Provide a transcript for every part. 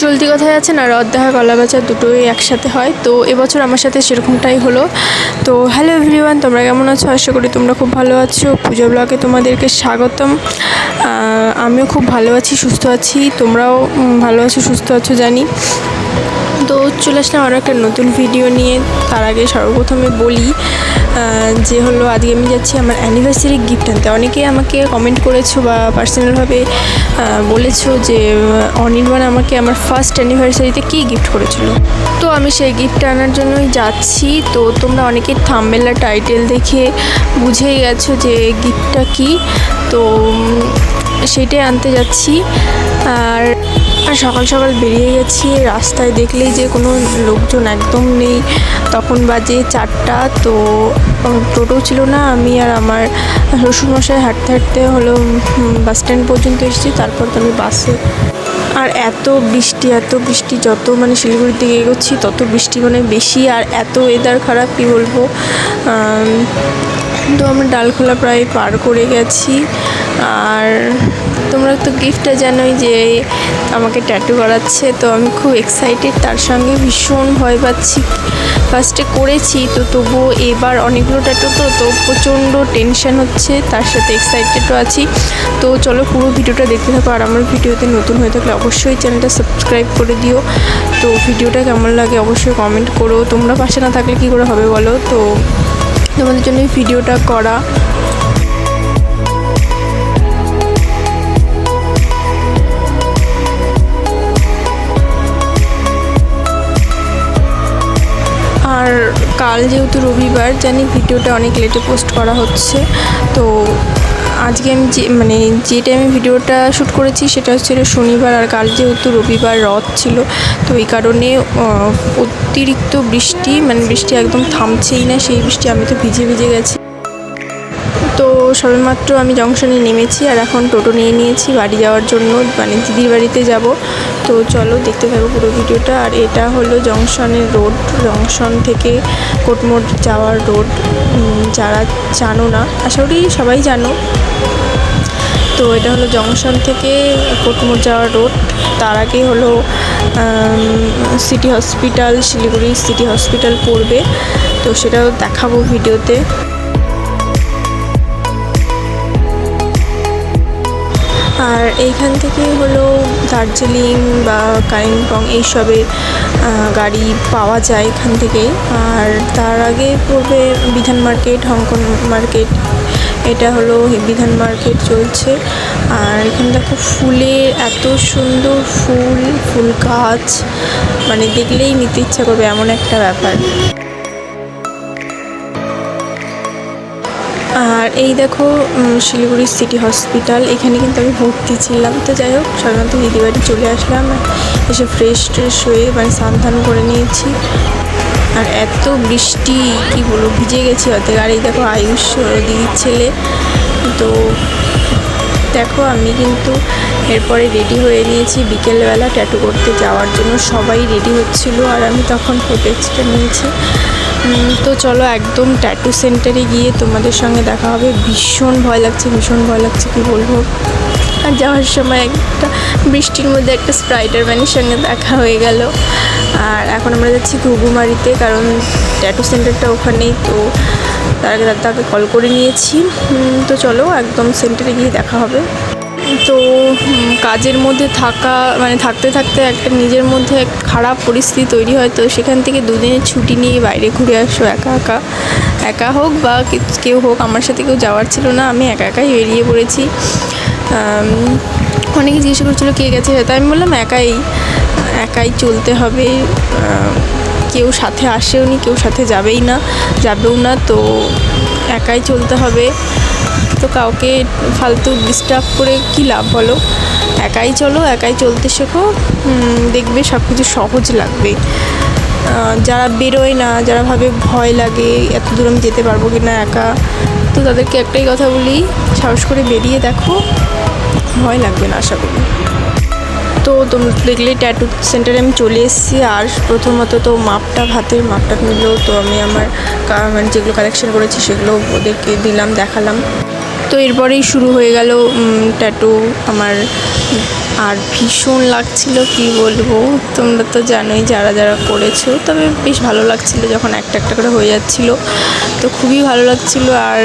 চলতি কথায় আছে না, রদ দেখা, গলা বেচা দুটোই একসাথে হয়। তো এবছর আমার সাথে সেরকমটাই হলো। তো হ্যালো এভরিওয়ান তোমরা কেমন আছো? আশা করি তোমরা খুব ভালো আছো। পুজো ব্লগে তোমাদেরকে স্বাগতম। আমিও খুব ভালো আছি, সুস্থ আছি। তোমরাও ভালো আছো, সুস্থ আছো জানি। তো চলে আসলাম আরও একটা নতুন ভিডিও নিয়ে। তার আগে সর্বপ্রথমে বলি যে হলো, আজকে আমি যাচ্ছি আমার অ্যানিভার্সারি গিফট আনতে। অনেকেই আমাকে কমেন্ট করেছ বা পার্সোনালভাবে বলেছ যে অনির্বাণ আমাকে আমার ফার্স্ট অ্যানিভার্সারিতে কী গিফট করেছিল? তো আমি সেই গিফট আনার জন্যই যাচ্ছি। তো তোমরা অনেকেই থাম্বেলা টাইটেল দেখে বুঝেই গেছো যে গিফটটা কী। তো সেটাই আনতে যাচ্ছি। আর আর সকাল সকাল বেরিয়ে গেছি, রাস্তায় দেখলেই যে কোনো লোকজন একদম নেই। তখন বাজে চারটা, তো টোটো ছিল না, আমি আর আমার শ্বশুরমশাই হাঁটতে হাঁটতে হলো বাস স্ট্যান্ড পর্যন্ত এসেছি, তারপর তো আমি বাসে। আর এত বৃষ্টি এত বৃষ্টি, যত মানে শিলিগুড়ির দিকে এগোচ্ছি, তত বৃষ্টি মানে বেশি, আর এত ওয়েদার খারাপ, কী বলব? তো আমরা ডালখোলা প্রায় পার করে গেছি, আর তোমরা তো গিফটটা জানোই যে আমাকে ট্যাটু করাচ্ছে, তো আমি খুব এক্সাইটেড তার সঙ্গে ভীষণ ভয় পাচ্ছি। ফার্স্টে করেছি, তো তবুও এবার অনেকগুলো ট্যাটু তো তো প্রচণ্ড টেনশন হচ্ছে, তার সাথে এক্সাইটেডও আছি। তো চলো পুরো ভিডিওটা দেখতে থাকো, আর আমার ভিডিওতে নতুন হয়ে থাকলে অবশ্যই চ্যানেলটা সাবস্ক্রাইব করে দিও। তো ভিডিওটা কেমন লাগে অবশ্যই কমেন্ট করো। তোমরা পাশে না থাকলে কী করে হবে বলো? তো তোমাদের জন্য ভিডিওটা করা। কাল যেহেতু রবিবার, জানি ভিডিওটা অনেক লেটে পোস্ট করা হচ্ছে। তো আজকে আমি যে মানে যে টাইমে ভিডিওটা শ্যুট করেছি সেটা হচ্ছে শনিবার আর কাল যেহেতু রবিবার রথ ছিল, তো এই কারণে অতিরিক্ত বৃষ্টি মানে বৃষ্টি একদম থামছেই না, সেই বৃষ্টি আমি তো ভিজে ভিজে গেছি। তো সবেমাত্র আমি জংশনে নেমেছি আর এখন টোটো নিয়ে নিয়েছি বাড়ি যাওয়ার জন্য মানে দিদির বাড়িতে যাব। তো চলো দেখতে থাকো পুরো ভিডিওটা। আর এটা হলো জংশনের রোড, জংশন থেকে কোটমোড় যাওয়ার রোড। যারা জানো না, আশা করি সবাই জানো। তো এটা হলো জংশন থেকে কোটমোড় যাওয়ার রোড। তার আগে হলো city hospital, Siliguri city hospital পড়বে। তো সেটাও দেখাবো ভিডিওতে। আর এইখান থেকে হলো দার্জিলিং বা কালিম্পং এইসবের গাড়ি পাওয়া যায় এখান থেকে আর তার আগে পড়বে বিধান মার্কেট, হংকং মার্কেট, এটা হলো বিধান মার্কেট চলছে। আর এখানে দেখো ফুলের এত সুন্দর ফুল ফুল গাছ মানে দেখলেই নিতে ইচ্ছা করবে, এমন একটা ব্যাপার। আর এই দেখো শিলিগুড়ি সিটি হসপিটাল। এখানে কিন্তু আমি ভর্তি ছিলাম। তো যাই হোক, সাধারণত দিদি বাড়ি চলে আসলাম। এসে ফ্রেশ ট্রেশ হয়ে মানে স্নান করে নিয়েছি। আর এত বৃষ্টি, কি বলব, ভিজে গেছি অর্ধেক। আর এই দেখো, আয়ুষ দিদির ছেলে। তো দেখো, আমি কিন্তু এরপরে রেডি হয়ে নিয়েছি বিকেলবেলা ট্যাটু করতে যাওয়ার জন্য। সবাই রেডি হচ্ছিল। আর আমি তখন ফুটেজটা নিয়েছি। তো চলো একদম ট্যাটু সেন্টারে গিয়ে তোমাদের সঙ্গে দেখা হবে। ভীষণ ভয় লাগছে, ভীষণ ভয় লাগছে, কি বলব? আর যাওয়ার সময় একটা বৃষ্টির মধ্যে একটা স্প্রাইডার ম্যানের সঙ্গে দেখা হয়ে গেল। আর এখন আমরা যাচ্ছি ঘুঘুমারিতে, কারণ ট্যাটু সেন্টারটা ওখানেই তো তার আগে তাকে কল করে নিয়েছি। তো চলো একদম সেন্টারে গিয়ে দেখা হবে। তো কাজের মধ্যে থাকা মানে থাকতে থাকতে একটা নিজের মধ্যে এক খারাপ পরিস্থিতি তৈরি হয়। তো সেখান থেকে দুদিনের ছুটি নিয়ে বাইরে ঘুরে আসো, একা একা। একা হোক বা কেউ হোক, আমার সাথে কেউ যাওয়ার ছিল না, আমি একা একাই বেরিয়ে পড়েছি। অনেকে জিজ্ঞাসা করছিল কে গেছে তো আমি বললাম একাই একাই চলতে হবে। কেউ সাথে আসেও নি কেউ সাথে যাবেই না, যাবেও না, তো একাই চলতে হবে। তো কাউকে ফালতু ডিস্টার্ব করে কী লাভ বলো? একাই চলো, একাই চলতে শেখো। দেখবে সব কিছু সহজ লাগবে। যারা বেরোয় না, যারা ভাবে ভয় লাগে, এত দূর আমি যেতে পারব কি না একা, তো তাদেরকে একটাই কথা বলি, সাহস করে বেরিয়ে দেখো। ভয় লাগবে না, আশা করি। তো তোমরা দেখলে ট্যাটু সেন্টারে আমি চলে এসেছি, আর প্রথমত তো মাপটা, হাতের মাপটা নিল। তো আমি আমার মানে যেগুলো কালেকশন করেছি, সেগুলো ওদেরকে দিলাম, দেখালাম। তো এরপরেই শুরু হয়ে গেল ট্যাটু আমার আর ভীষণ লাগছিল, কি বলব? তোমরা তো জানোই যারা যারা করেছ, তবে বেশ ভালো লাগছিল যখন একটা একটা করে হয়ে যাচ্ছিল। তো খুবই ভালো লাগছিল আর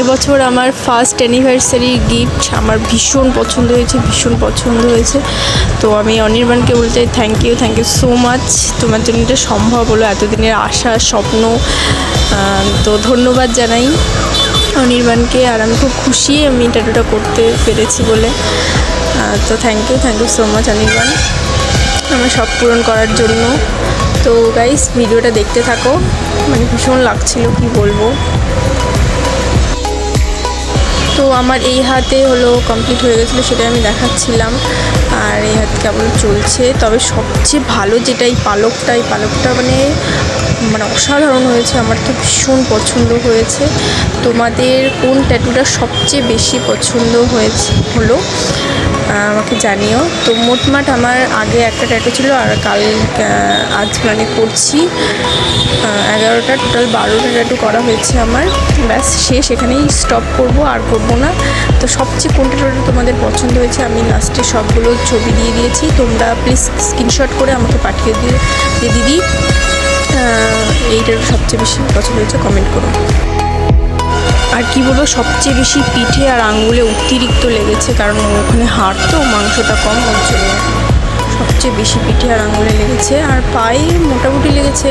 এবছর আমার ফার্স্ট অ্যানিভার্সারি গিফট আমার ভীষণ পছন্দ হয়েছে, ভীষণ পছন্দ হয়েছে। তো আমি অনির্বাণকে বলতে চাই thank you thank you so much তোমার জন্য এটা সম্ভব হলো, এতদিনের আশা, স্বপ্ন। তো ধন্যবাদ জানাই। অনির্বাণকে আর আমি খুব খুশি আমি ট্যাটুটা করতে পেরেছি বলে। তো thank you thank you so much Anirban. আমার সব পূরণ করার জন্য। তো গাইস ভিডিওটা দেখতে থাকো। মানে ভীষণ লাগছিল, কি বলব। তো আমার এই হাতে হলো কমপ্লিট হয়ে গেছিল সেটা আমি দেখাচ্ছিলাম। আর এই হাত কেমন চলছে। তবে সবচেয়ে ভালো যেটা এই পালকটা এই পালকটা মানে মানে অসাধারণ হয়েছে, আমার তো ভীষণ পছন্দ হয়েছে। তোমাদের কোন ট্যাটুটা সবচেয়ে বেশি পছন্দ হয়েছে? হলো আমাকে জানিও। তো মোটমাট আমার আগে একটা ট্যাটু ছিল আর কাল আজ মানে করছি। এগারোটা টোটাল বারোটা ট্যাটু করা হয়েছে আমার। ব্যাস, শেষ, এখানেই স্টপ করব, আর করব না। তো সবচেয়ে কোনটা ট্যাটু তোমাদের পছন্দ হয়েছে? আমি লাস্টে সবগুলো ছবি দিয়ে দিয়েছি। তোমরা প্লিজ স্ক্রিনশট করে আমাকে পাঠিয়ে দিয়ে দিদি। আহ, এই সবচেয়ে বেশি পছন্দ হয়েছে কমেন্ট করো আর কি বলব সবচেয়ে বেশি পিঠে আর আঙুলে অতিরিক্ত লেগেছে কারণ ওখানে হাড় তো মাংসটা কম ওর জন্য সবচেয়ে বেশি পিঠে আর আঙুলে লেগেছে আর পায়ে মোটামুটি লেগেছে।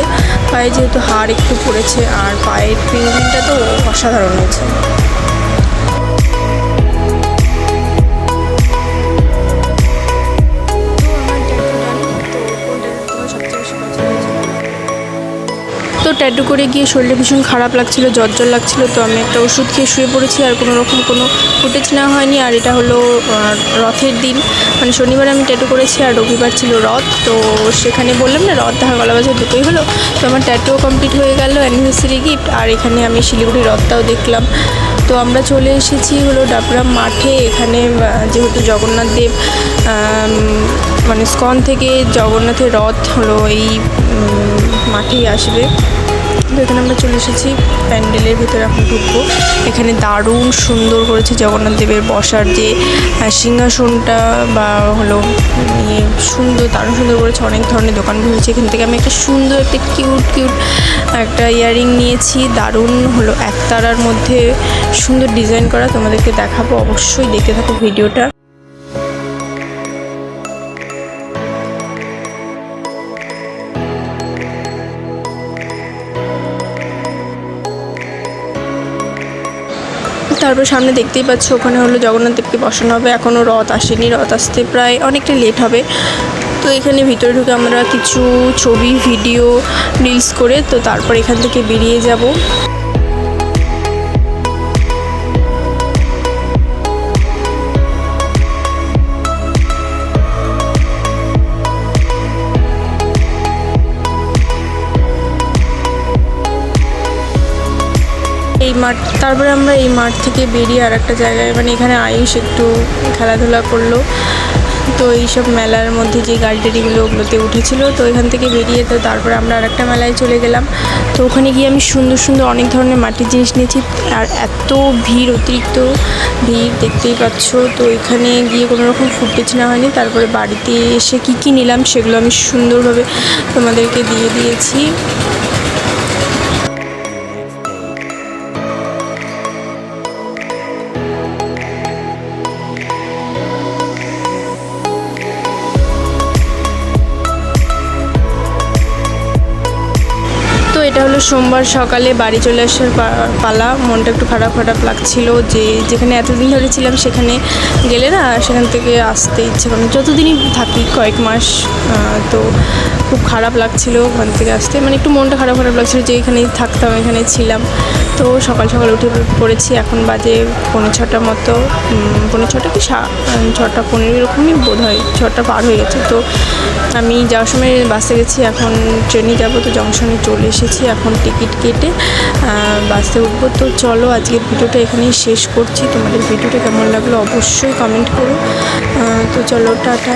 পায়ে যেহেতু হাড় একটু পড়েছে আর পায়ের পেঙ্গুইনটা তো অসাধারণ হয়েছে। তো ট্যাটু করে গিয়ে শরীরটা ভীষণ খারাপ লাগছিল, জ্বর জ্বর লাগছিল, তো আমি একটা ওষুধ খেয়ে শুয়ে পড়েছি আর কোনো রকম কোনো ফুটেজ নেওয়া হয়নি। আর এটা হলো রথের দিন। মানে শনিবার আমি ট্যাটু করেছি আর রবিবার ছিল রথ, তো সেখানে বললাম না, রথ দেখা গলা বাজার দুটোই হলো। তো আমার ট্যাটুও কমপ্লিট হয়ে গেল অ্যানিভার্সারি গিফট আর এখানে আমি শিলিগুড়ি রথটাও দেখলাম। তো আমরা চলে এসেছি হলো ডাবরাম মাঠে, এখানে যেহেতু জগন্নাথ দেব মানে স্কন থেকে জগন্নাথের রথ হলো এই মাঠেই আসবে। তো এখানে আমরা চলে এসেছি, প্যান্ডেলের ভিতরে এখন ঢুকবো। এখানে দারুণ সুন্দর করেছে জগন্নাথ দেবের বসার যে সিংহাসনটা বা হলো ইয়ে সুন্দর, দারুণ সুন্দর করেছে, অনেক ধরনের দোকান বসেছে এখান থেকে আমি একটা সুন্দর, একটা কিউট কিউট, একটা ইয়াররিং নিয়েছি। দারুণ হলো একতারার মধ্যে সুন্দর ডিজাইন করা। তোমাদেরকে দেখাবো, অবশ্যই দেখতে থাকো ভিডিওটা। তারপর সামনে দেখতেই পাচ্ছ, ওখানে হলো জগন্নাথ দেবকে বসানো হবে। এখনও রথ আসেনি, রথ আসতে প্রায় অনেকটা লেট হবে। তো এখানে ভিতরে ঢুকে আমরা কিছু ছবি ভিডিও রিলস করে তো তারপর এখান থেকে বেরিয়ে যাব। মাঠ, তারপরে আমরা এই মাঠ থেকে বেরিয়ে আর একটা জায়গায় মানে এখানে আয়ুষ একটু খেলাধুলা করল। তো এইসব মেলার মধ্যে যে গাড়ি টাড়িগুলো ওগুলোতে উঠেছিল, তো এখান থেকে বেরিয়ে তো তারপরে আমরা আরেকটা মেলায় চলে গেলাম। তো ওখানে গিয়ে আমি সুন্দর সুন্দর অনেক ধরনের মাটির জিনিস নিয়েছি, আর এত ভিড়, অতিরিক্ত ভিড় দেখতেই পাচ্ছ। তো এখানে গিয়ে কোনো রকম ফুটেজ না হয়নি, তারপরে বাড়িতে এসে কী কী নিলাম সেগুলো আমি সুন্দরভাবে তোমাদেরকে দিয়ে দিয়েছি। তো এটা হলো সোমবার সকালে বাড়ি চলে আসার পালা। মনটা একটু খারাপ খারাপ লাগছিল যে যেখানে এতদিন ধরে ছিলাম সেখানে গেলে না সেখান থেকে আসতে ইচ্ছে করে। যতদিনই থাকি কয়েক মাস তো খুব খারাপ লাগছিল ওখান থেকে আসতে। মানে একটু মনটা খারাপ খারাপ লাগছিল যে এখানেই থাকতাম এখানে ছিলাম। তো সকাল সকাল উঠে পড়েছি এখন বাজে পৌনে ছটা মতো। উম, পৌনে ছটা কি ছটা পনেরো এরকমই বোধ হয় ছটা পার হয়ে গেছে। তো আমি যাওয়ার সময় বাসে গেছি এখন ট্রেনে যাব তো জংশনে চলে এসেছি। এখন টিকিট কেটে বাসে উঠবো। তো চলো, আজকের ভিডিওটা এখানেই শেষ করছি। তোমাদের ভিডিওটা কেমন লাগল অবশ্যই কমেন্ট করো। তো চলো, টাটা।